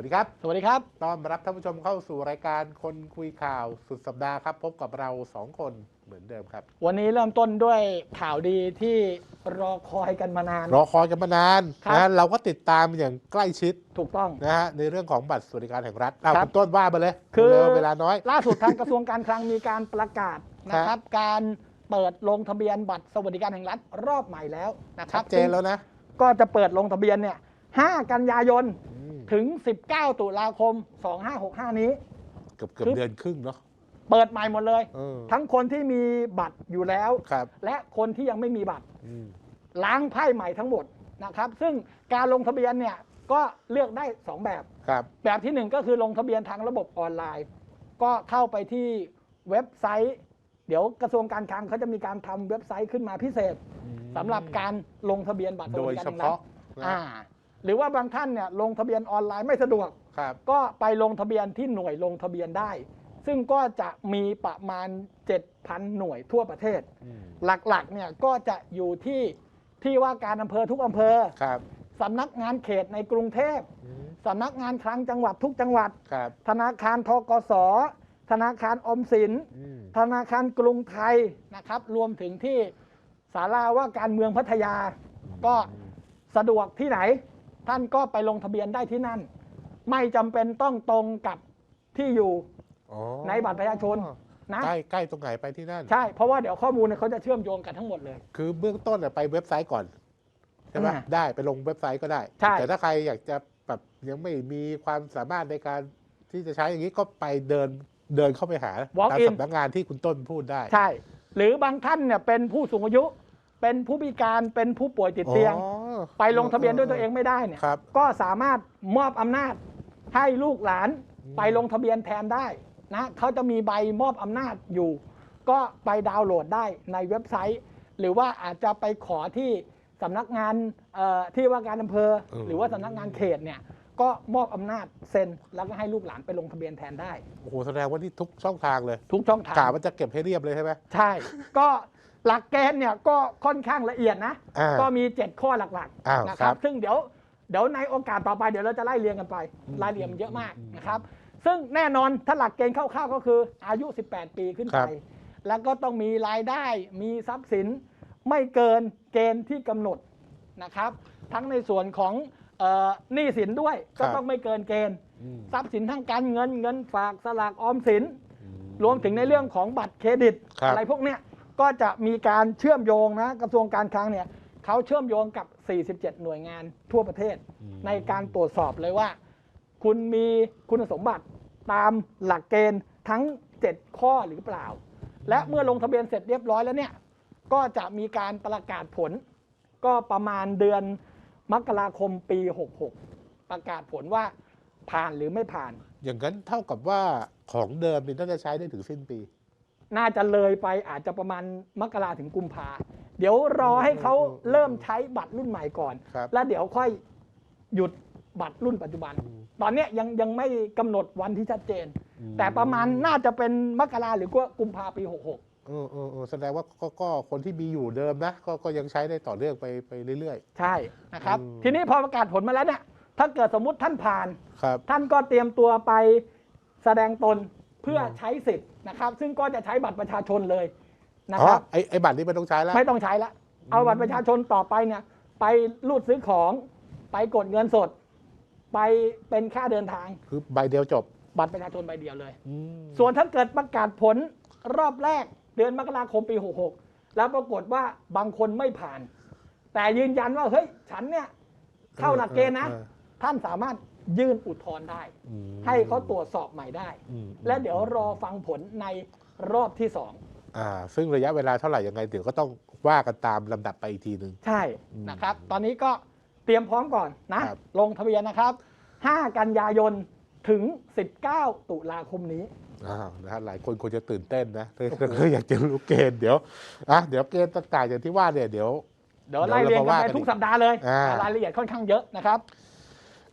วัสดีครับ สวัสดีครับ ต้อนรับท่านผู้ชมเข้าสู่รายการคนคุยข่าวสุดสัปดาห์ครับ พบกับเราสองคนเหมือนเดิมครับ วันนี้เริ่มต้นด้วยข่าวดีที่รอคอยกันมานาน รอคอยกันมานานครับนะเราก็ติดตามอย่างใกล้ชิดถูกต้องนะฮะในเรื่องของบัตรสวัสดิการแห่งรัฐอ้าวครับคุณต้นว่ามาเลย คือเร็วเวลาน้อย ล่าสุดทางกระทรวงการคลังมีการประกาศนะครับการเปิดลงทะเบียนบัตรสวัสดิการแห่งรัฐรอบใหม่แล้วนะครัชับดเจนแล้วนะ ก็จะเปิดลงทะเบียนเนี่ย 5 กันยายนอืม ถึง 19 ตุลาคม 2565 นี้ เกือบเกือบคือเดือนครึ่งเนาะเปิดใหม่หมดเลย เออทั้งคนที่มีบัตรอยู่แล้ว ครับและคนที่ยังไม่มีบัตร อืมล้างไพ่ใหม่ทั้งหมดนะครับ ซึ่งการลงทะเบียนเนี่ยก็เลือกได้ 2 แบบ ครับแบบที่หนึ่งก็คือลงทะเบียนทางระบบออนไลน์ ก็เข้าไปที่เว็บไซต์ เดี๋ยวกระทรวงการคลังเขาจะมีการทำเว็บไซต์ขึ้นมาพิเศษสำหรับการลงทะเบียนบัตรสโดวัสยดิการเฉแห่งรัฐพาะนะอ่า หรือว่าบางท่านเนี่ยลงทะเบียนออนไลน์ไม่สะดวก ครับ ก็ไปลงทะเบียนที่หน่วยลงทะเบียนได้ ซึ่งก็จะมีประมาณ 7,000 หน่วยทั่วประเทศ อืมหลักๆเนี่ยก็จะอยู่ที่ที่ว่าการอำเภอทุกอำเภอครับสำนักงานเขตในกรุงเทพอืมสำนักงานคลังจังหวัดทุกจังหวัด ครับธนาคารทกส ธนาคารออมสิน อืมธนาคารกรุงไทยนะครับ รวมถึงที่ศาลาว่าการเมืองพัทยา ก็สะดวกที่ไหน ท่านก็ไปลงทะเบียนได้ที่นั่น ไม่จำเป็นต้องตรงกับที่อยู่อ๋อในบัตรประชาชนนะ ใกล้ใกล้ตรงไหนไปที่นั่น ใช่ เพราะว่าเดี๋ยวข้อมูลเนี่ยเขาจะเชื่อมโยงกันทั้งหมดเลย คือเบื้องต้นอะไปเว็บไซต์ก่อนใช่ไหมอ่าได้ไปลงเว็บไซต์ก็ได้ ใช่ แต่ถ้าใครอยากจะแบบยังไม่มีความสามารถในการที่จะใช้อย่างนี้ก็ไปเดินเดินเข้าไปหา Walk ตาม in สำนักงานที่คุณต้นพูดได้ ใช่ หรือบางท่านเนี่ยเป็นผู้สูงอายุ เป็นผู้พิการเป็นผู้ป่วยติดเตียง อ๋อไปลงทะเบียนด้วยตัวเองไม่ได้เนี่ยครับ ก็สามารถมอบอำนาจให้ลูกหลานอืมไปลงทะเบียนแทนได้นะเขาจะมีใบมอบอำนาจอยู่ ก็ไปดาวน์โหลดได้ในเว็บไซต์ หรือว่าอาจจะไปขอที่สำนักงานเอ่อที่ว่าการอำเภอหรือว่าสำนักงานเขตเนี่ยก็มอบอำนาจเซ็นแล้วก็ให้ลูกหลานไปลงทะเบียนแทนได้ โอ้โหแสดงว่านี่ทุกช่องทางเลยทุกช่องทาง กาว่าจะเก็บให้เรียบเลยใช่ไหม ใช่ ก็ หลักเกณฑ์เนี่ยก็ค่อนข้างละเอียดนะ อ่าก็มี 7 ข้อหลักอ้าวๆนะคครัรับ บ ซึ่งเดี๋ยวเดี๋ยวในโอกาสต่อไปเดี๋ยวเราจะไล่เรียงกันไปอืมรายละเอียดมันเยอะมากอืมนะครับ ซึ่งแน่นอนถ้าหลักเกณฑ์คร่าวๆก็คืออายุ 18 ปีขึ้นครัไปบแล้วก็ต้องมีรายได้มีทรัพย์สินไม่เกินเกณฑ์ที่กำหนดนะครับ ทั้งในส่วนของเอ่อหนี้สินด้วยก็ต้องไม่เกินเกณฑ์อืมทรัพย์สินทางการเงินเงินฝากสลากออมสินอืรวมถึงในเรื่องของบัตรเครดิตครับ อะไรพวกเนี้ย ก็จะมีการเชื่อมโยงนะกระทรวงการคลังเนี่ยเขาเชื่อมโยงกับ 47 หน่วยงานทั่วประเทศอืมในการตรวจสอบเลยว่า คุณมีคุณสมบัติตามหลักเกณฑ์ทั้ง 7 ข้อหรือเปล่า และเมื่อลงทะเบียนเสร็จเรียบร้อยแล้วเนี่ยก็จะมีการประกาศผล ก็ประมาณเดือนมกราคมปี 66 ประกาศผลว่าผ่านหรือไม่ผ่าน อย่างนั้นเท่ากับว่าของเดิมนี่น่าจะใช้ได้ถึงสิ้นปี น่าจะเลยไปอาจจะประมาณมกราถึงกุมภาเดี๋ยวรอให้เขาเริ่มใช้บัตรรุ่นใหม่ก่อน ครับ แล้วเดี๋ยวค่อยหยุดบัตรรุ่นปัจจุบันอืมตอนเนี้ยยังยังไม่กำหนดวันที่ชัดเจนอืมแต่ประมาณน่าจะเป็นมกราหรือก็กุมภาปี66เออเออเออแสดงว่าก็ก็คนที่มีอยู่เดิมนะก็ก็ยังใช้ได้ต่อเนื่องไปไปเรื่อยใช่นะครับ อืม ทีนี้พอประกาศผลมาแล้วเนี่ยถ้าเกิดสมมุติท่านผ่าน ๆ ครับ ท่านก็เตรียมตัวไปแสดงตน เพื่ออมใช้สิทธิ์นะครับ ซึ่งก็จะใช้บัตรประชาชนเลยนะอ๋อครับไอไอบัตรนี้ไม่ต้องใช้แล้วไม่ต้องใช้ละเอาบัตรประชาชนต่อไปเนี่ย ไปรูดซื้อของ ไปกดเงินสด ไปเป็นค่าเดินทาง คือใบเดียวจบ บัตรประชาชนใบเดียวเลยอืมส่วนถ้าเกิดประกาศผลรอบแรกเดือนมกราคมปี 66 แล้วปรากฏว่าบางคนไม่ผ่าน แต่ยืนยันว่าเฮ้ยฉันเนี่ยเข้าหลักเกณฑ์นะออท่านสามารถ ยื่นอุทธรณ์ได้ อืมให้เขาตรวจสอบใหม่ได้ อืมและเดี๋ยวรอฟังผลในรอบที่สองอ่า ซึ่งระยะเวลาเท่าไหร่ยังไงเดี๋ยวก็ต้องว่ากันตามลำดับไปอีกทีหนึ่ง ใช่อืมนะครับ ตอนนี้ก็เตรียมพร้อมก่อนนะ ครับ ลงทะเบียนนะครับ 5 กันยายนถึง 19 ตุลาคมนี้ อ้าวนะฮะหลายคนควรจะตื่นเต้นนะถ้าถ้าอยากจะรู้เกณฑ์เดี๋ยวอะเดี๋ยวเกณฑ์ต่างๆอย่างที่ว่าเนี่ยเดี๋ยว เดี๋ยวไล่เรียงกันไปทุกสัปดาห์เลยอ่ารายละเอียดค่อนข้างเยอะนะครับ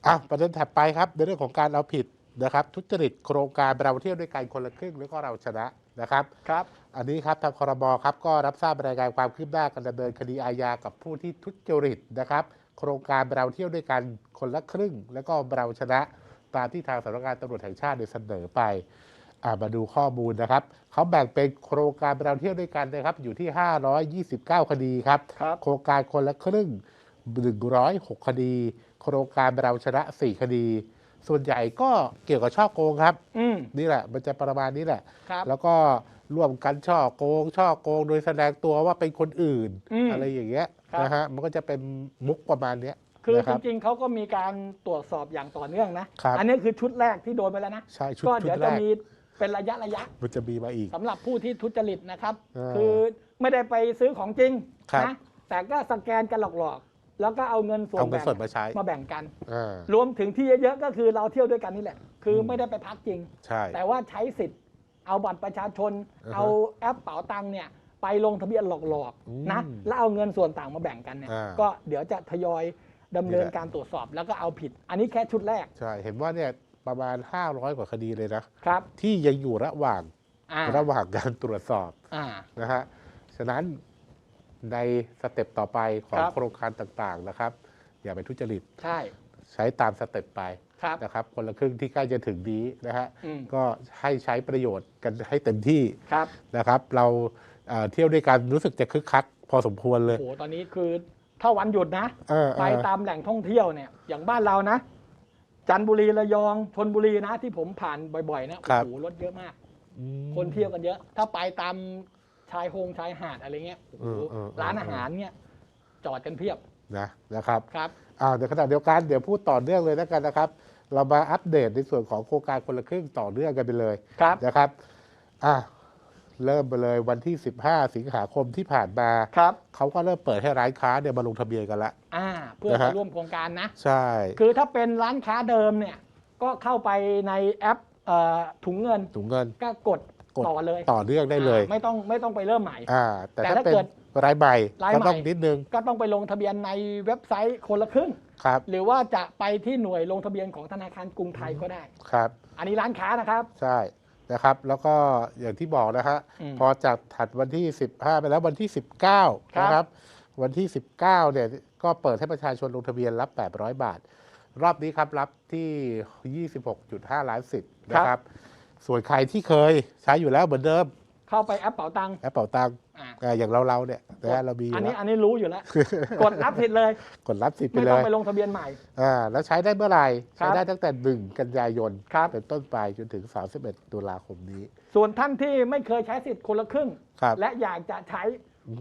อะประเด็นถัดไปครับในเรื่องของการเอาผิดนะครับทุจริตโครงการเราเที่ยวด้วยกันคนละครึ่งแล้วก็เราชนะนะครับครับ อันนี้ครับทางคอรมอครับก็รับทราบรายงานความคืบหน้าการดำเนินคดีอาญากับผู้ที่ทุจริตนะครับ โครงการเราเที่ยวด้วยกันคนละครึ่ง แล้วก็เราชนะตามที่ทางสำนักงานตำรวจแห่งชาติได้เสนอไปอ่ามาดูข้อมูลนะครับเขาแบ่งเป็นโครงการเราเที่ยวด้วยกันนะครับอยู่ที่ 529 คดีครับครับโครงการคนละครึ่ง 106 คดี โครงการเราชนะ4คดี ส่วนใหญ่ก็เกี่ยวกับช่อโกงครับ อืม นี่แหละ มันจะประมาณนี้แหละ ครับ แล้วก็ร่วมกันช่อโกง ช่อโกงโดยแสดงตัวว่าเป็นคนอื่นอืมอะไรอย่างเงี้ยครับ นะฮะมันก็จะเป็นมุกประมาณเนี้ยคือนะจรับ ริงๆเขาก็มีการตรวจสอบอย่างต่อเนื่องนะ ครับ อันนี้คือชุดแรกที่โดนไปแล้วนะ ใช่ชุดก็ชุเดี๋ยดวแรจะกมีเป็นระยะระยะมันจะมีมาอีก สำหรับผู้ที่ทุจริตนะครับ เออคือไม่ได้ไปซื้อของจริงครับ นะแต่ก็สแกนกันหลอกๆ แล้วก็เอาเงินส่วนเอาเงินแบ่งสดมาใช้มาแบ่งกัน อ่ารวมถึงที่เยอะๆก็คือเราเที่ยวด้วยกันนี่แหละ คืออมไม่ได้ไปพักจริง ใช่ แต่ว่าใช้สิทธิ์เอาบัตรประชาชน อ่าฮะเอาแอปเป๋าตังค์เนี่ยไปลงทะเบียนหลอกอืมๆนะแล้วเอาเงินส่วนต่างมาแบ่งกันเนี่ยอ่าก็เดี๋ยวจะทยอยดำเนินนี่แหละ การตรวจสอบ แล้วก็เอาผิด อันนี้แค่ชุดแรกใช่ เห็นว่าเนี่ยประมาณ 500 กว่าคดีเลยนะ ครับที่ยังอยู่ระหว่างอ่าระหว่างการตรวจสอบอ่า นะฮะ ฉะนั้น ในสเต็ปต่อไปของครับ โครงการต่างๆนะครับ อย่าไปทุจริตใช่ ใช้ตามสเต็ปไปครับ นะครับ คนละครึ่งที่ใกล้จะถึงนี้นะฮะอืม ก็ให้ใช้ประโยชน์กันให้เต็มที่ครับ นะครับ เราเอ่อเที่ยวด้วยกันรู้สึกจะคึกคักพอสมควรเลโอ้ยโห ตอนนี้คือถ้าวันหยุดนะ เออไปเออตามแหล่งท่องเที่ยวเนี่ย อย่างบ้านเรานะ จันทบุรีระยองชนบุรีนะ ที่ผมผ่านบ่อยๆ นะโอ้โหรถเยอะมาก อืมคนเที่ยวกันเยอะ ถ้าไปตาม ชายโฮงชายหาดอะไรเงี้ยโอ้โหเออเออเออ ร้านอาหารเนี่ยจอดกันเพียบนะนะครับ ครับ อ่าในขณะเดียวกันเดี๋ยวพูดต่อเนื่องเลยแล้วกันนะครับ เรามาอัปเดตในส่วนของโครงการคนละครึ่งต่อเนื่องกันไปเลยครับนะครับอะเริ่มไปเลยวันที่ 15 สิงหาคมที่ผ่านมาครับ เขาก็เริ่มเปิดให้ร้านค้าเนี่ยมาลงทะเบียนกันละ อ่า เพื่อนะฮะจะร่วมโครงการนะ ใช่ คือถ้าเป็นร้านค้าเดิมเนี่ยก็เข้าไปในแอปเอ่อถุงเงินถุงเงินก็กด กดต่อเลยต่อเนื่องได้เลยอ่าไม่ต้องไม่ต้องไปเริ่มใหม่ อ่า แต่แต่ถ้าถ้าเป็นเกิดรายใหม่รายก็ใหม่ต้องนิดนึงก็ต้องไปลงทะเบียนในเว็บไซต์คนละครึ่ง ครับหรือว่าจะไปที่หน่วยลงทะเบียนของธนาคารกรุงไทยก็ได้ ครับ อันนี้ร้านค้านะครับ ใช่นะครับ แล้วก็อย่างที่บอกนะฮะอืมพอจากถัดวันที่ 15 ไปแล้ววันที่ 19 ครับ นะครับ วันที่ 19เนี่ยก็เปิดให้ประชาชนลงทะเบียนรับ 800 บาท รอบนี้ครับรับที่ 26.5 ล้านสิทธิ์นะครับ ส่วนใครที่เคยใช้อยู่แล้วเหมือนเดิม เข้าไปแอปเป๋าตังค์แอปเป่าตังค์อ่าอ่าอย่างเราเราๆเนี่ยนะฮะเรามีออันยู่นี้แล้วอันนี้รู้อยู่แล้ว กดรับผิดเลย กดรับสิทธิ์ไปไม่เลต้องยไปลงทะเบียนใหม่ อ่าแล้วใช้ได้เมื่อไหร่ครัใช้บได้ตั้งแต่ 1 กันยายน ครับ เป็นต้นไปจนถึง 31 ตุลาคมนี้ส่วนท่านที่ไม่เคยใช้สิทธิ์คนละครึ่ง ครับ และอยากจะใช้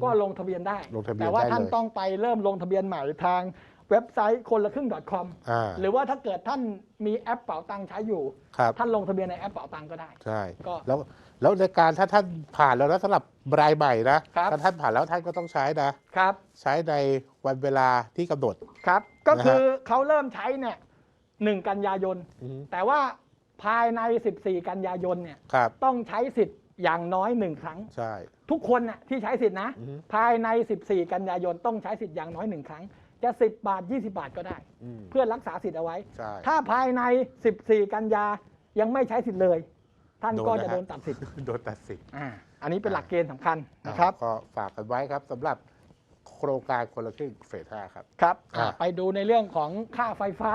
ก็ลงทะเบียนได้ ลงทะเบียนแต่ว่าได้ท่านเลย ต้องไปเริ่มลงทะเบียนใหม่ทาง เว็บไซต์คนละครึ่ง .com อ่า หรือว่าถ้าเกิดท่านมีแอปเป๋าตังค์ใช้อยู่ ครับ ท่านลงทะเบียนในแอปเป๋าตังค์ก็ได้ ใช่ ก็แล้วแล้วในการถ้าท่านผ่านแล้วนะสำหรับรายใหม่นะครับ ถ้าท่านผ่านแล้วท่านก็ต้องใช้นะ ครับ ใช้ในวันเวลาที่กำหนด ครับ ก็นะฮะ คือเขาเริ่มใช้เนี่ยหนึ่งกันยายนอืมแต่ว่าภายใน 14 กันยายนเนี่ยครับ ต้องใช้สิทธิ์อย่างน้อยหนึ่งครั้ง ใช่ ทุกคนน่ะที่ใช้สิทธินะ อือฮึ ภายใน 14 กันยายนต้องใช้สิทธิ์อย่างน้อยหนึ่งครั้ง จะ10 บาท 20 บาทก็ได้ อืมเพื่อรักษาสิทธิ์เอาไว้ ใช่ ถ้าภายใน 14 กันยายังไม่ใช้สิทธิ์เลย ท่านก็โดนนะจะฮะ โดนตัดสิทธิ์โดนตัดสิทธิ์อ่าอันนี้เป็นหลักเกณฑ์สำคัญนะครับก็ฝากกันไว้ครับสำหรับโครงการคนละครึ่งเฟสห้าครับ ครับอ่า อ่าไปดูในเรื่องของค่าไฟฟ้า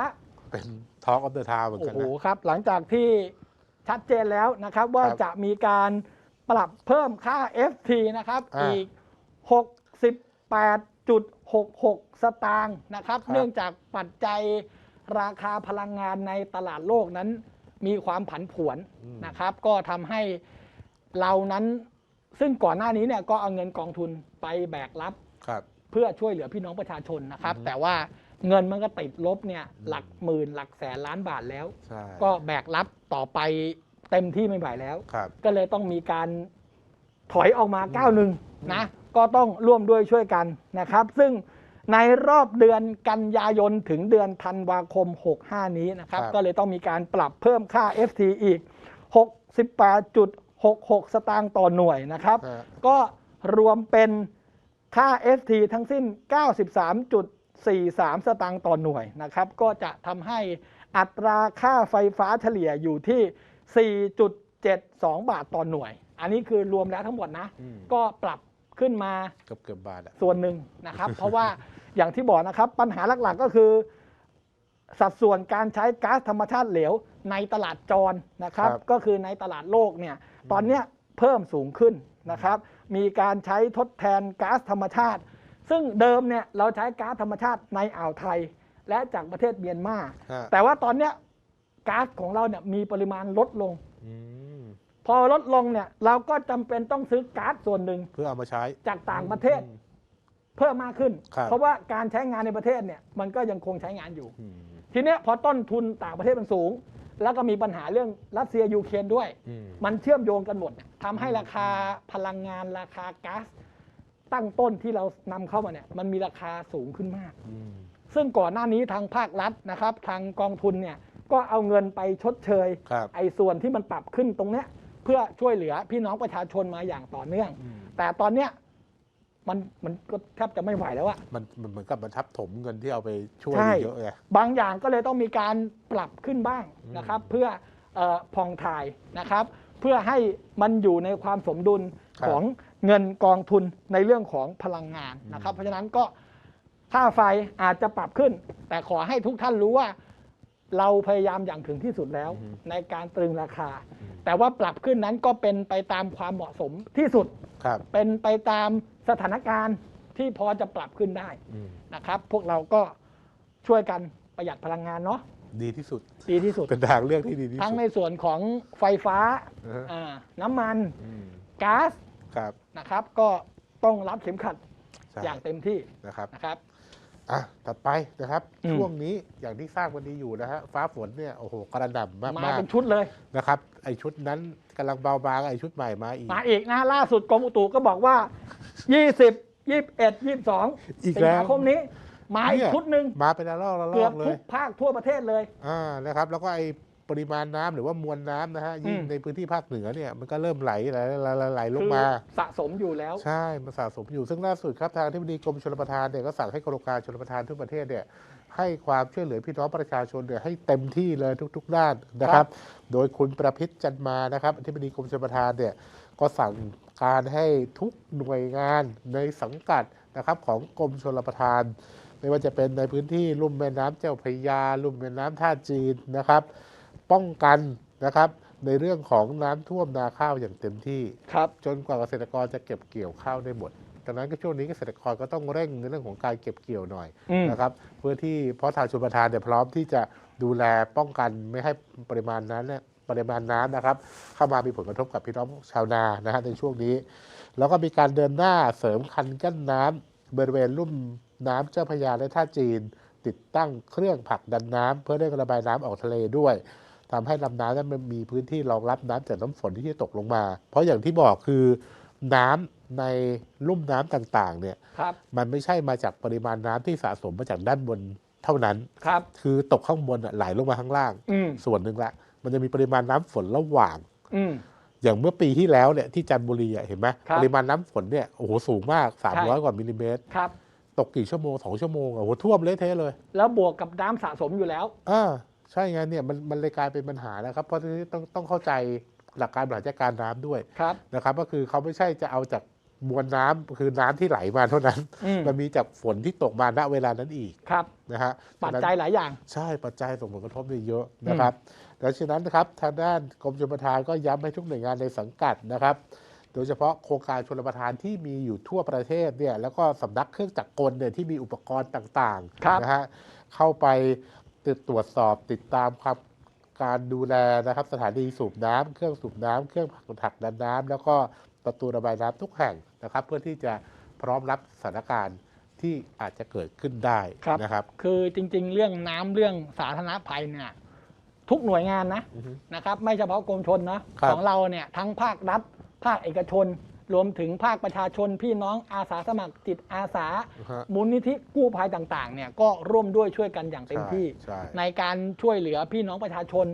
เป็นท้องออฟเดอะทาวเหมือนโอ้กันโหนะ ครับ หลังจากที่ชัดเจนแล้วนะครับ ว่าครับจะมีการปรับเพิ่มค่า FT นะครับ อ่า อีก 68.66 สตางค์นะครับครับ เนื่องจากปัจจัยราคาพลังงานในตลาดโลกนั้นมีความผันผวนนะครับ ก็ทำให้เรานั้นซึ่งก่อนหน้านี้เนี่ยก็เอาเงินกองทุนไปแบกรับครับเพื่อช่วยเหลือพี่น้องประชาชนนะครับอือฮึแต่ว่าเงินมันก็ติดลบเนี่ยหลักหมื่นหลักแสนล้านบาทแล้ว ใช่ก็แบกรับต่อไปเต็มที่ไม่ไหวแล้ว ครับ ก็เลยต้องมีการถอยออกมาก้าวหนึ่งนะ ก็ต้องร่วมด้วยช่วยกันนะครับ ซึ่งในรอบเดือนกันยายนถึงเดือนธันวาคม 65 นี้นะครับ ครับ ก็เลยต้องมีการปรับเพิ่มค่า FT อีก 68.66 สตางค์ต่อหน่วยนะครับ ฮะก็รวมเป็นค่า FT ทั้งสิ้น 93.43 สตางค์ต่อหน่วยนะครับ ก็จะทำให้อัตราค่าไฟฟ้าเฉลี่ยอยู่ที่ 4.72 บาทต่อหน่วย อันนี้คือรวมแล้วทั้งหมดนะ อืม ก็ปรับ ขึ้นมาเกือบเกือบบาทอะส่วนหนึ่งนะครับ เพราะว่าอย่างที่บอกนะครับ ปัญหาหลักๆก็คือ สัดส่วนการใช้ก๊าซธรรมชาติเหลวในตลาดจรนะครับ ครับ ก็คือในตลาดโลกเนี่ยตอนเนี้ยเพิ่มสูงขึ้นนะครับ มีการใช้ทดแทนก๊าซธรรมชาติ ซึ่งเดิมเนี่ยเราใช้ก๊าซธรรมชาติในอ่าวไทย และจากประเทศเมียนมา ฮะแต่ว่าตอนเนี้ยก๊าซของเราเนี่ยมีปริมาณลดลง อืมพอลดลงเนี่ย เราก็จำเป็นต้องซื้อก๊าซส่วนหนึ่งเพื่อเอามาใช้ จากต่างประเทศอืมเพิ่มมากขึ้น ครับ เพราะว่าการใช้งานในประเทศเนี่ยมันก็ยังคงใช้งานอยู่ อืมทีเนี้ยพอต้นทุนต่างประเทศมันสูง แล้วก็มีปัญหาเรื่องรัสเซียยูเครนด้วย อืมมันเชื่อมโยงกันหมดเนี่ยทำให้ราคาพลังงานราคาก๊าซตั้งต้นที่เรานำเข้ามาเนี่ยมันมีราคาสูงขึ้นมาก อืมซึ่งก่อนหน้านี้ทางภาครัฐนะครับ ทางกองทุนเนี่ยก็เอาเงินไปชดเชย ครับ ไอ้ส่วนที่มันปรับขึ้นตรงเนี้ย เพื่อช่วยเหลือพี่น้องประชาชนมาอย่างต่อเนื่องอืมแต่ตอนเนี้ยมันมันก็แทบจะไม่ไหวแล้วอะมันมันเหมือนกับมันทับถมเงินที่เอาไปช่วยใช่เยอะไงบางอย่างก็เลยต้องมีการปรับขึ้นบ้างนะครับ เพื่อเอ่อผ่องถ่ายนะครับ เพื่อให้มันอยู่ในความสมดุลครับของเงินกองทุนในเรื่องของพลังงานนะครับ เพราะฉะนั้นก็ค่าไฟอาจจะปรับขึ้น แต่ขอให้ทุกท่านรู้ว่า เราพยายามอย่างถึงที่สุดแล้ว ในการตรึงราคา แต่ว่าปรับขึ้นนั้นก็เป็นไปตามความเหมาะสมที่สุด ครับ เป็นไปตามสถานการณ์ที่พอจะปรับขึ้นได้อืม นะครับ พวกเราก็ช่วยกันประหยัดพลังงานเนาะดีที่สุด ดีที่สุด เป็นทางเลือกที่ดีที่ทั้งสุดในส่วนของไฟฟ้านะฮะ อ่าน้ำมันอืมก๊าซครับนะครับ ก็ต้องรับเข็มขัดใช่อย่างเต็มที่นะครับ นะครับ อะถัดไปนะครับ อืม ช่วงนี้อย่างที่ทราบกันดีอยู่นะฮะฟ้าฝนเนี่ยโอ้โหกระหน่ำมากมาๆเป็นชุดเลย นะครับ ไอชุดนั้นกำลังเบาบางไอชุดใหม่มาอีก มาอีกนะล่าสุดกรมอุตุก็บอกว่า 20 21 22อีกสิงแล้วหาคมนี้ มาอีกเนี่ยชุดหนึ่งมาเป็นระลอกระลเกืออบกเลทุยกภาคทั่วประเทศเลย อ่านะครับ แล้วก็ไอ ปริมาณน้ำหรือว่ามวลน้ำนะฮะยิ่งอืมในพื้นที่ภาคเหนือเนี่ยมันก็เริ่มไหลไหลไหลไหลไหลลงคือมาสะสมอยู่แล้ว ใช่มันสะสมอยู่ซึ่งล่าสุดครับทางที่บดีกรมชลประทานเนี่ยก็สั่งให้กรมการชลประทานทุกประเทศเนี่ยให้ความช่วยเหลือพี่น้องประชาชนเนี่ยให้เต็มที่เลยทุก ๆ ด้านนะครับ โดยคุณประพิษจันมานะครับที่บดีกรมชลประทานเนี่ยก็สั่งการให้ทุกหน่วยงานในสังกัดนะครับของกรมชลประทาน ไม่ว่าจะเป็นในพื้นที่ลุ่มแม่น้ำเจ้าพระยา ลุ่มแม่น้ำท่าจีนนะครับ ป้องกันนะครับ ในเรื่องของน้ำท่วมนาข้าวอย่างเต็มที่ ครับ จนกว่าเกษตรกรจะเก็บเกี่ยวข้าวได้หมดดังนั้นก็ช่วงนี้เกษตรกรก็ต้องเร่งในเรื่องของการเก็บเกี่ยวหน่อยอืม นะครับ เพื่อที่เพราะทางชลประทานเนี่ยพร้อมที่จะดูแลป้องกันไม่ให้ปริมาณนั้นเนี่ยปริมาณน้ำนะครับ เข้ามามีผลกระทบกับพี่น้องชาวนานะฮะในช่วงนี้ แล้วก็มีการเดินหน้าเสริมคันกั้นน้ำบริเวณลุ่มน้ำเจ้าพระยาและท่าจีน ติดตั้งเครื่องผลักดันน้ำเพื่อเร่งระบายน้ำออกทะเลด้วย ทำให้ลำน้ำนั้นมันมีพื้นที่รองรับน้ำจากน้ำฝนที่จะตกลงมา เพราะอย่างที่บอกคือน้ำในลุ่มน้ำต่างๆ เนี่ยครับมันไม่ใช่มาจากปริมาณน้ำที่สะสมมาจากด้านบนเท่านั้นครับ คือตกข้างบนอะไหลลงมาข้างล่างอืมส่วนหนึ่งละ มันจะมีปริมาณน้ำฝนระหว่างอืมอย่างเมื่อปีที่แล้วเนี่ยที่จันทบุรีอะเห็นไหมครับปริมาณน้ำฝนเนี่ยโอ้โหสูงมากใช่300 กว่ามิลลิเมตรครับตกกี่ชั่วโมงสองชั่วโมงอะโอ้โหท่วมเละเทะเลย แล้วบวกกับน้ำสะสมอยู่แล้วอ่า ใช่ไงเนี่ยมันมันเลยกลายเป็นปัญหานะครับ เพราะฉะนั้นต้องต้องเข้าใจหลักการบริหารจัดการน้ำด้วยครับนะครับ ก็คือเขาไม่ใช่จะเอาจากมวลน้ำคือน้ำที่ไหลมาเท่านั้นอืมมันมีจากฝนที่ตกมาณเวลานั้นอีกครับนะฮะปัจจัยหลายอย่าง ใช่ปัจจัยส่งผลกระทบเนี่ยเยอะนะครับดังนั้นนะครับทางด้านกรมชลประทานก็ย้ำให้ทุกหน่วยงานในสังกัดนะครับ โดยเฉพาะโครงการชลประทานที่มีอยู่ทั่วประเทศเนี่ยแล้วก็สำนักเครื่องจักรกลเนี่ยที่มีอุปกรณ์ต่างครับๆนะฮะเข้าไป ติดตรวจสอบติดตามความการดูแลนะครับ สถานีสูบน้ำเครื่องสูบน้ำเครื่องผลักผลักดันน้ำแล้วก็ประตูระบายน้ำทุกแห่งนะครับ เพื่อที่จะพร้อมรับสถานการณ์ที่อาจจะเกิดขึ้นได้ครับนะครับ คือจริง ๆ เรื่องน้ำเรื่องสาธารณภัยเนี่ยทุกหน่วยงานนะอือฮึนะครับ ไม่เฉพาะกรมชนนะครับของเราเนี่ยทั้งภาครัฐภาคเอกชน รวมถึงภาคประชาชนพี่น้องอาสาสมัครจิตอาสาอ่าฮะมูลนิธิกู้ภัยต่างๆเนี่ยก็ร่วมด้วยช่วยกันอย่างเต็มที่ใช่ในการช่วยเหลือพี่น้องประชาชน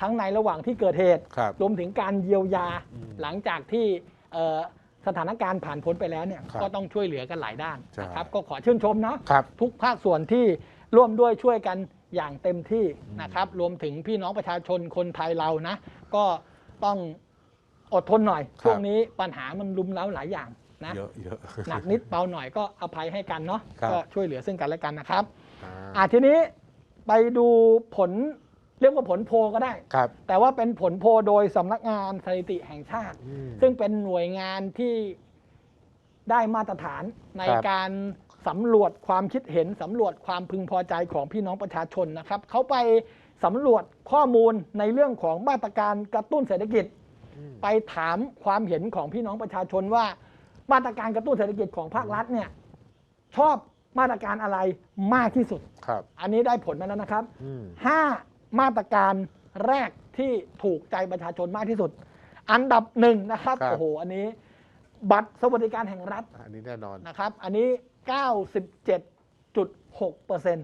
ทั้งในระหว่างที่เกิดเหตุ ครับรวมถึงการเยียวยาอืมหลังจากที่เอ่อสถานการณ์ผ่านพ้นไปแล้วเนี่ยครับก็ต้องช่วยเหลือกันหลายด้านใช่ นะครับก็ขอชื่นชมนะครับ ทุกภาคส่วนที่ร่วมด้วยช่วยกันอย่างเต็มที่นะครับรวมถึงพี่น้องประชาชนคนไทยเรานะก็ต้อง อดทนหน่อยครับช่วงนี้ปัญหามันลุมเล้าหลายอย่างนะเยอะเยอะหนักนิดเบาหน่อยก็อภัยให้กันเนาะครับ ก็ช่วยเหลือซึ่งกันและกันนะครับ อ่าอะทีนี้ไปดูผลเรียกว่าผลโพลก็ได้ ครับแต่ว่าเป็นผลโพลโดยสำนักงานสถิติแห่งชาติ อืม ซึ่งเป็นหน่วยงานที่ได้มาตรฐานในครับ การสำรวจความคิดเห็นสำรวจความพึงพอใจของพี่น้องประชาชนนะครับเขาไปสำรวจข้อมูลในเรื่องของมาตรการกระตุ้นเศรษฐกิจอืม ไปถามความเห็นของพี่น้องประชาชนว่า มาตรการกระตุ้นเศรษฐกิจของภาครัฐเนี่ยชอบมาตรการอะไรมากที่สุด ครับ อันนี้ได้ผลมาแล้วนะครับอืม ห้ามาตรการแรกที่ถูกใจประชาชนมากที่สุด อันดับหนึ่งนะครับครับ โอ้โหอันนี้บัตรสวัสดิการแห่งรัฐ อันนี้แน่นอน นะครับ อันนี้ 97.6เปอร์เซ็น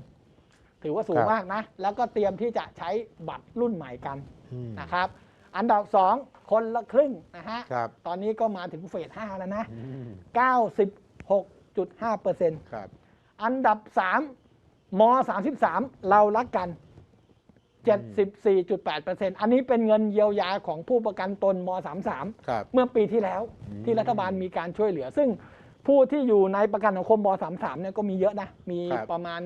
ถือว่าสูงครับ มากนะ แล้วก็เตรียมที่จะใช้บัตรรุ่นใหม่กันอืม นะครับ อันดับสองคนละครึ่งนะฮะ ครับ ตอนนี้ก็มาถึงเฟส 5 แล้วนะอืม96.5เปอร์เซ็นครับ อันดับ 3ม33 เรารักกัน 74.8%อันนี้เป็นเงินเยียวยาของผู้ประกันตนม33 ครับ เมื่อปีที่แล้วอืมที่รัฐบาลมีการช่วยเหลือ ซึ่งผู้ที่อยู่ในประกันสังคมม33เนี่ยก็มีเยอะนะ มีครับประมาณ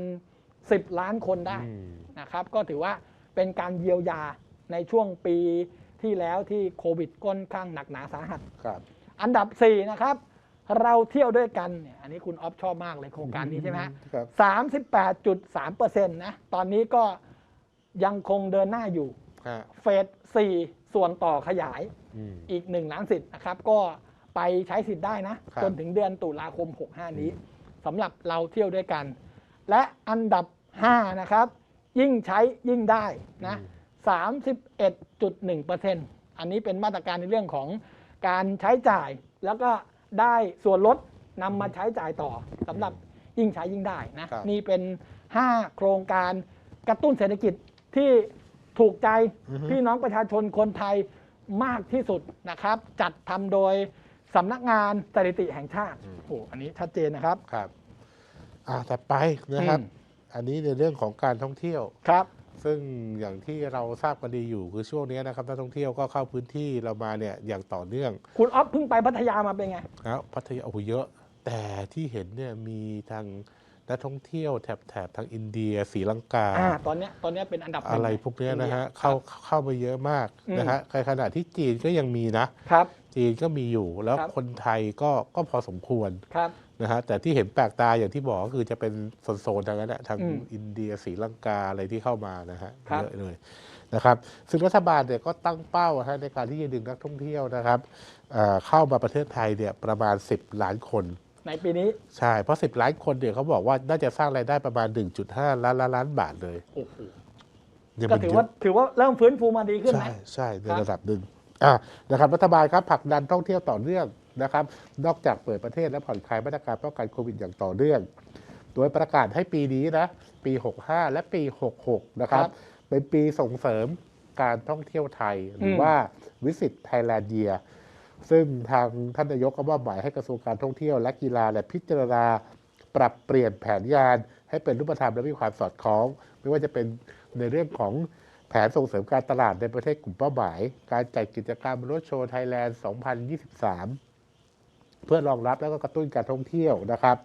10 ล้านคนได้อืม นะครับ ก็ถือว่าเป็นการเยียวยาในช่วงปี ที่แล้วที่โควิดก้นข้างหนักหนาสาหัส ครับ อันดับ 4 นะครับ เราเที่ยวด้วยกันเนี่ยอันนี้คุณออฟชอบมากเลยโครงการนี้ใช่ไหมฮะครับ38.3เปอร์เซ็นต์นะ ตอนนี้ก็ยังคงเดินหน้าอยู่ ฮะเฟส4ส่วนต่อขยายอืม อีก1ล้านสิทธิ์นะครับ ก็ไปใช้สิทธิ์ได้นะ ครับ จนถึงเดือนตุลาคม 65 นี้สำหรับเราเที่ยวด้วยกัน และอันดับ 5 นะครับ ยิ่งใช้ยิ่งได้นะ 31.1เปอร์เซ็นต์อันนี้เป็นมาตรการในเรื่องของการใช้จ่าย แล้วก็ได้ส่วนลดนำมาใช้จ่ายต่อสำหรับยิ่งใช้ยิ่งได้นะ ครับ นี่เป็น 5 โครงการกระตุ้นเศรษฐกิจที่ถูกใจอือฮึพี่น้องประชาชนคนไทยมากที่สุดนะครับ จัดทำโดยสำนักงานสถิติแห่งชาติโอ้โหอันนี้ชัดเจนนะครับ ครับ อ่าถัดไปนะครับ อืม อันนี้ในเรื่องของการท่องเที่ยว ครับ ซึ่งอย่างที่เราทราบกันดีอยู่คือช่วงนี้นะครับนักท่องเที่ยวก็เข้าพื้นที่เรามาเนี่ยอย่างต่อเนื่อง คุณออฟเพิ่งไปพัทยามาเป็นไงแล้วพัทยาโอ้โหเยอะ แต่ที่เห็นเนี่ยมีทางนักท่องเที่ยวแถบแถบทางอินเดียศรีลังกาอ่าตอนเนี้ยตอนเนี้ยเป็นอันดับหนึ่ง อะไรพวกเนี้ยนะฮะอินดียเข้าเข้ามาเยอะมากอืม นะฮะในขณะที่จีนก็ยังมีนะ ครับ จีนก็มีอยู่แล้วครับ คนไทยก็ก็พอสมควร ครับ นะฮะแต่ที่เห็นแปลกตาอย่างที่บอกก็คือจะเป็นโซนๆทางนั้นแหละทางอืมอินเดียศรีลังกาอะไรที่เข้ามานะฮะครับ เยอะเลยนะครับซึ่งรัฐบาลเนี่ยก็ตั้งเป้านะฮะในการที่จะดึงนักท่องเที่ยวนะครับเอ่อเข้ามาประเทศไทยเนี่ยประมาณ 10 ล้านคน ในปีนี้ ใช่เพราะ 10 ล้านคนเนี่ยเขาบอกว่าน่าจะสร้างรายได้ประมาณ 1.5 ล้านล้านล้านบาทเลยโอ้โหเนี่ยก็มันถือเยว่าอะ ถือว่าเริ่มฟื้นฟูมาดีขึ้นใช่นะใช่ในครับ ระดับหนึ่งอะนะครับรัฐบาลครับผลักดันท่องเที่ยวต่อเนื่อง นะครับ นอกจากเปิดประเทศและผ่อนคลายมาตรการป้องกันโควิดอย่างต่อเนื่อง โดยประกาศให้ปีนี้นะ ปี 65 และปี 66 นะครับ เป็นปีส่งเสริมการท่องเที่ยวไทย หรือว่าวิสิตไทยแลนด์เยียซึ่งทางท่านนายกก็มอบหมายให้กระทรวงการท่องเที่ยวและกีฬาและพิจารณาปรับเปลี่ยนแผนงาน ให้เป็นรูปธรรมและมีความสอดคล้อง ไม่ว่าจะเป็นในเรื่องของแผนส่งเสริมการตลาดในประเทศกลุ่มเป้าหมาย การจัดกิจกรรมรถโชว์ไทยแลนด์ 2023 เพื่อรองรับแล้วก็กระตุ้นการท่องเที่ยวนะครับ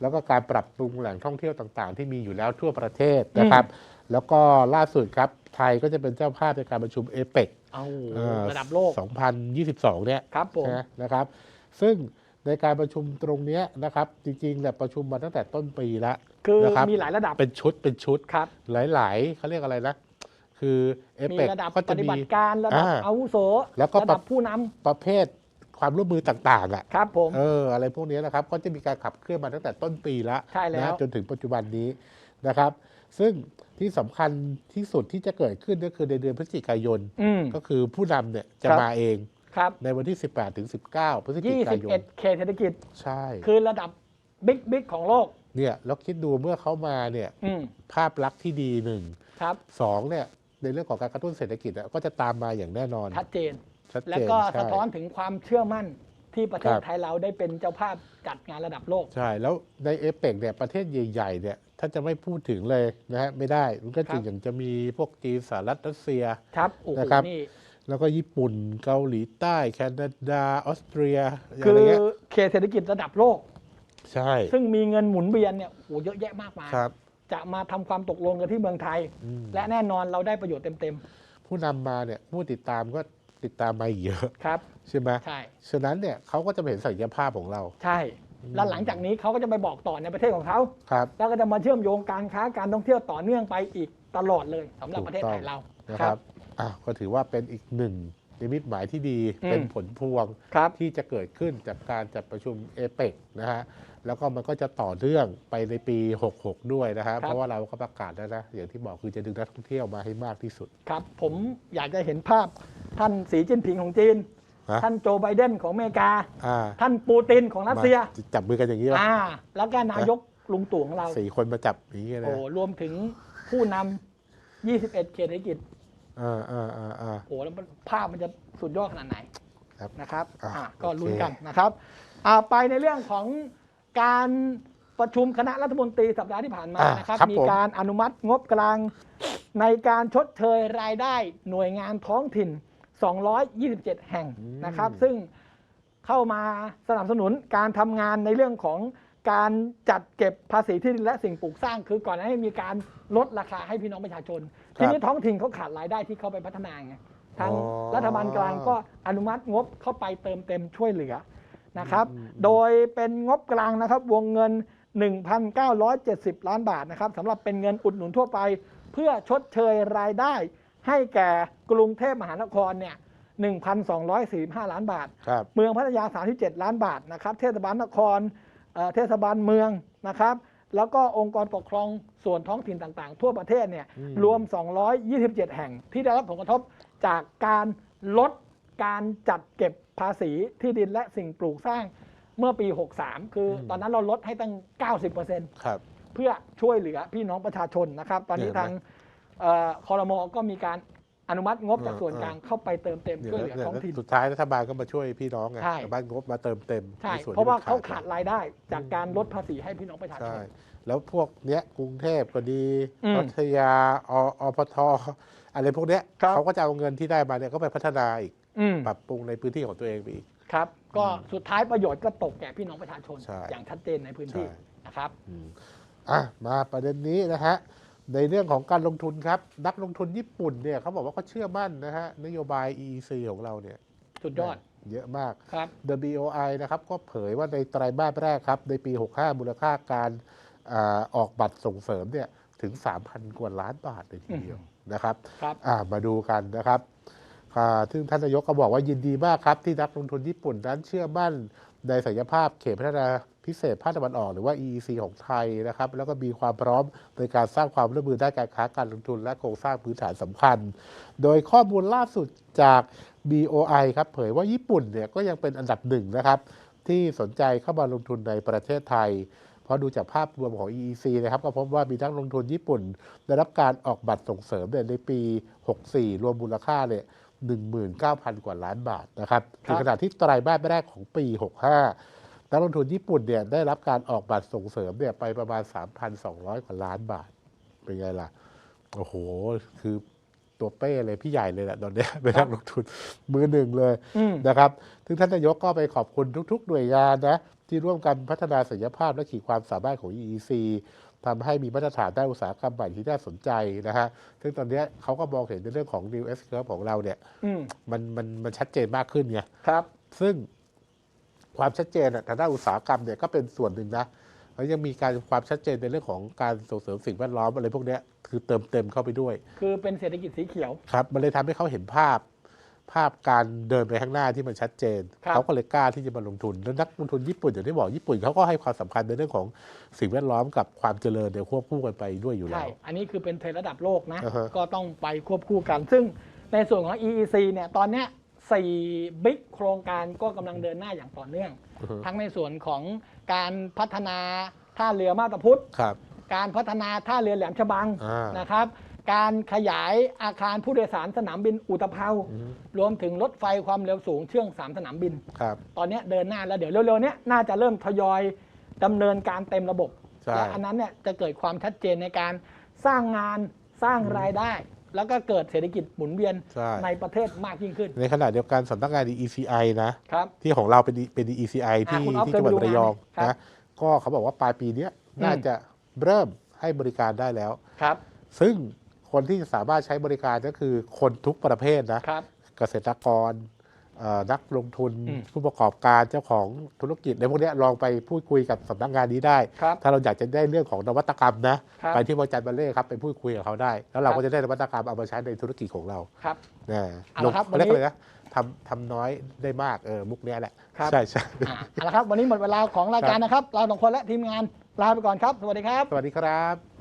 แล้วก็การปรับปรุงแหล่งท่องเที่ยวต่างๆ ที่มีอยู่แล้วทั่วประเทศนะครับ แล้วก็ล่าสุดครับไทยก็จะเป็นเจ้าภาพในการประชุมเอเปกเอาระดับโลก 2022 เนี่ยครับผมนะนะครับ ซึ่งในการประชุมตรงเนี้ยนะครับ จริงๆเนี่ยประชุมมาตั้งแต่ต้นปีแล้วคือนะครับมีหลายระดับเป็นชุดเป็นชุดครับ หลายๆเขาเรียกอะไรนะคือเอมีเปกระดับก็ปจะฏิมีบัติการระดับอ่าอาวุโสแล้วก็ระดับผู้นำประเภท ความร่วมมือต่างๆอะครับผมเอออะไรพวกนี้นะครับ ก็จะมีการขับเคลื่อนมาตั้งแต่ต้นปีแล้วใช่แล้วนะจนถึงปัจจุบันนี้นะครับ ซึ่งที่สำคัญที่สุดที่จะเกิดขึ้นก็คือในเดือนพฤศจิกายนอืมก็คือผู้นำเนี่ยจะครับมาเองครับในวันที่ 18ถึง19พฤศจิกายน21เขตเศรษฐกิจใช่ คือระดับบิ๊กบิ๊กของโลกเนี่ยแล้วคิดดูเมื่อเขามาเนี่ยอืมภาพลักษณ์ที่ดีหนึ่งครับสองเนี่ยในเรื่องของการกระตุ้นเศรษฐกิจอะก็จะตามมาอย่างแน่นอนชัดเจน ชัดเจนแล้วก็ใช่สะท้อนถึงความเชื่อมั่นที่ประเทศครับไทยเราได้เป็นเจ้าภาพจัดงานระดับโลก ใช่ แล้วในเอเปกเนี่ยประเทศใหญ่ๆเนี่ยถ้าจะไม่พูดถึงเลยนะฮะไม่ได้มันก็ครัจริบงอย่างจะมีพวกจีนสหรัฐรัสเซียครับโอ้โหนะครับนี่แล้วก็ญี่ปุ่นเกาหลีใต้แคนาดาออสเตรียคือะไรอเงี้ยเขตเศรษฐกิจระดับโลก ใช่ ซึ่งมีเงินหมุนเวียนเนี่ยโอ้โหเยอะแยะมากมายครับจะมาทำความตกลงกันที่เมืองไทยอืมและแน่นอนเราได้ประโยชน์เต็มผู้นำมาเนี่ยผู้ติดตามก็ ติดตามมาอีกเยอะๆครับ ใช่ไหมใช่ ฉะนั้นเนี่ยเขาก็จะเห็นศักยภาพของเรา ใช่ แล้วหลังจากนี้เขาก็จะไปบอกต่อในประเทศของเขาครับ แล้วก็จะมาเชื่อมโยงการค้าการท่องเที่ยวต่อเนื่องไปอีกตลอดเลยสำหรับประเทศไทยเรานะครับอะก็ถือว่าเป็นอีกหนึ่ง นิมิตหมายที่ดีอืมเป็นผลพวงครับที่จะเกิดขึ้นจากการจัดประชุมเอเปกนะฮะแล้วก็มันก็จะต่อเนื่องไปในปี 66 ด้วยนะฮะเพราะว่าเราก็ประกาศแล้วนะอย่างที่บอกคือจะดึงนักท่องเที่ยวมาให้มากที่สุด ครับ ผมอยากจะเห็นภาพท่านสีจิ้นผิงของจีน ฮะ ท่านโจไบเดนของอเมริกา อ่าท่านปูตินของรัสเซีย มาจับมือกันอย่างนี้ป่ะอ่า แล้วก็นายกลุงตู่ของเรา สี่คนมาจับอย่างนี้โอ้นะรวมถึงผู้นำ21 เขตเศรษฐกิจ อ่าอ่าอ่าอ่า โอ้แล้วมันภาพมันจะสุดยอดขนาดไหนครับนะครับอะอะก็โอเค ลุ้นกันนะครับอ่าไปในเรื่องของการประชุมคณะรัฐมนตรีสัปดาห์ที่ผ่านมาอะนะครับ ครับมีผม การอนุมัติงบกลางในการชดเชยรายได้หน่วยงานท้องถิ่น 227 แห่งนะครับ ซึ่งเข้ามาสนับสนุนการทำงานในเรื่องของการจัดเก็บภาษีที่ดินและสิ่งปลูกสร้าง คือก่อนหน้านี้มีการลดราคาให้พี่น้องประชาชน ทีนี้ท้องถิ่นเขาขาดรายได้ที่เขาไปพัฒนาไงทางอ๋อรัฐบาลกลางก็อนุมัติงบเข้าไปเติมเต็มช่วยเหลือนะครับอืมอืมโดยเป็นงบกลางนะครับ วงเงิน 1,970 ล้านบาทนะครับสำหรับเป็นเงินอุดหนุนทั่วไป เพื่อชดเชยรายได้ ให้แก่กรุงเทพมหานครเนี่ย1,245 ล้านบาทครับเมืองพัทยา 37 ล้านบาทนะครับ เทศบาลนครเอ่อเทศบาลเมืองนะครับ แล้วก็องค์กรปกครองส่วนท้องถิ่นต่างๆ ทั่วประเทศเนี่ยอืมรวม 227 แห่งที่ได้รับผลกระทบจากการลดการจัดเก็บภาษีที่ดินและสิ่งปลูกสร้างเมื่อปี 63 คืออมตอนนั้นเราลดให้ตั้ง 90%ครับเพื่อช่วยเหลือพี่น้องประชาชนนะครับ ตอนนี้เห็นไหมทางเอ่อคอรมอก็มีการ อนุมัติงบจากเออส่วนเออกลางเข้าไปเติมเต็มเดี๋ยช่ววยเหลือแล้วท้องถิ่นสุดท้ายรัฐบาลก็มาช่วยพี่น้องไงใช่รัฐบาลงบมาเติมเต็มใช่นส่วนเพราะว่าที่เขามันขาดรายได้จากการลดภาษีให้พี่น้องประชาชใช่นแล้วพวกเนี้ยกรุงเทพก็ดีอืมพัทยาออปทอะไรพวกเนี้ยครับเขาก็จะเอาเงินที่ได้มาเนี่ยก็ไปพัฒนาอีกอืมปรับปรุงในพื้นที่ของตัวเองไปอีกครับ ก็สุดท้ายประโยชน์ก็ตกแก่พี่น้องประชาชนใช่อย่างชัดเจนในพื้นที่ใช่นะครับอืมอะมาประเด็นนี้นะฮะ ในเรื่องของการลงทุนครับ นักลงทุนญี่ปุ่นเนี่ยเขาบอกว่าเขาเชื่อมั่นนะฮะนโยบาย EEC ของเราเนี่ยสุดยอดเยอะมาก ครับ The BOI นะครับก็เผยว่าในไตรมาสแรกครับ ในปี 65 มูลค่าการอาออกบัตรส่งเสริมเนี่ยถึง 3,000 กว่าล้านบาทเลยทีเดียวนะครับครับ อ่ามาดูกันนะครับอ่าซึ่งท่านนายกก็บอกว่ายินดีมากครับ ที่นักลงทุนญี่ปุ่นนั้นเชื่อมั่นในศักยภาพเขตพัฒนา พิเศษภาคตะวันออกหรือว่า EEC ของไทยนะครับ แล้วก็มีความพร้อมในการสร้างความร่วมมือด้านการค้าการลงทุน และโครงสร้างพื้นฐานสำคัญ โดยข้อมูลล่าสุดจาก BOI ครับเผยว่าญี่ปุ่นเนี่ยก็ยังเป็นอันดับหนึ่งนะครับ ที่สนใจเข้ามาลงทุนในประเทศไทยเพราะดูจากภาพรวมของ EEC นะครับก็พบว่ามีนักลงทุนญี่ปุ่น ได้รับการออกบัตรส่งเสริมเนี่ยในปี 64 รวมมูลค่าเนี่ย19,000 กว่าล้านบาทนะครับครับในขณะที่ไตรมาสแรกของปี 65 นักลงทุนญี่ปุ่นเนี่ยได้รับการออกบัตรส่งเสริมเนี่ยไปประมาณ 3,200 กว่าล้านบาท เป็นไงล่ะ โอ้โห คือตัวเป้เลยพี่ใหญ่เลยแหละตอนเนี้ยเป็นนักลงทุนมือหนึ่งเลยอืมนะครับซึ่งท่านนายกก็ไปขอบคุณทุก ๆ หน่วยงานนะ ที่ร่วมกันพัฒนาศักยภาพและขีดความสามารถของ EEC ทำให้มีมาตรฐานด้านอุตสาหกรรมใหม่ที่น่าสนใจนะฮะ ซึ่งตอนเนี้ยเขาก็มองเห็นในเรื่องของ New S Curve ของเราเนี่ยอืมมันมันมันชัดเจนมากขึ้นไง ครับ ซึ่ง ความชัดเจนอะทางด้านอุตสาหกรรมเนี่ยก็เป็นส่วนหนึ่งนะแล้วยังมีการความชัดเจนในเรื่องของการส่งเสริมสิ่งแวดล้อมอะไรพวกเนี้ยคือเติมเต็มเข้าไปด้วย คือเป็นเศรษฐกิจสีเขียวครับมันเลยทำให้เขาเห็นภาพ ภาพการเดินไปข้างหน้าที่มันชัดเจนครับเขาก็เลยกล้าที่จะมาลงทุนแล้วนักลงทุนญี่ปุ่นอย่างที่บอกญี่ปุ่นเขาก็ให้ความสำคัญในเรื่องของสิ่งแวดล้อมกับความเจริญเดี๋ยวควบคู่กันไปด้วยอยู่แล้ใช่วอันนี้คือเป็นเทรนด์ระดับโลกนะอ่าฮะก็ต้องไปควบคู่กัน ซึ่งในส่วนของ EEC เนี่ยตอนเนี้ย สี่บิ๊กโครงการก็กำลังเดินหน้าอย่างต่อเนื่อง อือฮึ ทั้งในส่วนของการพัฒนาท่าเรือมาตาพุธ ครับ การพัฒนาท่าเรือแหลมฉบังอ่านนะครับ การขยายอาคารผู้โดยสารสนามบินอุตภเปาอืม รวมถึงรถไฟความเร็วสูงเชื่องสามสนามบิน ครับ ตอนเนี้ยเดินหน้าแล้วเดี๋ยวเร็วๆเนี้ยน่าจะเริ่มทยอยดำเนินการเต็มระบบ ใช่ และอันนั้นเนี่ยจะเกิดความชัดเจนในการสร้างงานสร้างรายได้ แล้วก็เกิดเศรษฐกิจหมุนเวียนใช่ ในประเทศมากยิ่งขึ้น ในขณะเดียวกันสำนักงาน ECI นะ ครับ ที่ของเราเป็นเป็น ECI ที่อ่าคุณอ๊อฟที่จังหวัดเคยไปดูระยองงานไหมครับ นะก็เขาบอกว่าปลายปีเนี้ยอืมน่าจะเริ่มให้บริการได้แล้ว ครับซึ่งคนที่สามารถใช้บริการก็คือคนทุกประเภทนะครับ เกษตรกรเอ่อ นักลงทุนอืมผู้ประกอบการเจ้าของธุรกิจในพวกเนี้ยลองไปพูดคุยกับสำนักงานนี้ได้ครับถ้าเราอยากจะได้เรื่องของนวัตกรรมนะครับไปที่วจันทร์บัลเล่ครับไปพูดคุยกับเขาได้ แล้วเราครับก็จะได้นวัตกรรมเอามาใช้ในธุรกิจของเราครับนะเอาลละงครับเขาเรียกวันนี้อะไรนะทำทำน้อยได้มากเออมุกเนี้ยแหละครับใช่ใช่อะเอาละครับวันนี้หมดเวลาของรายการนะครับ เราสองคนและทีมงานลาไปก่อนครับ สวัสดีครับ สวัสดีครับ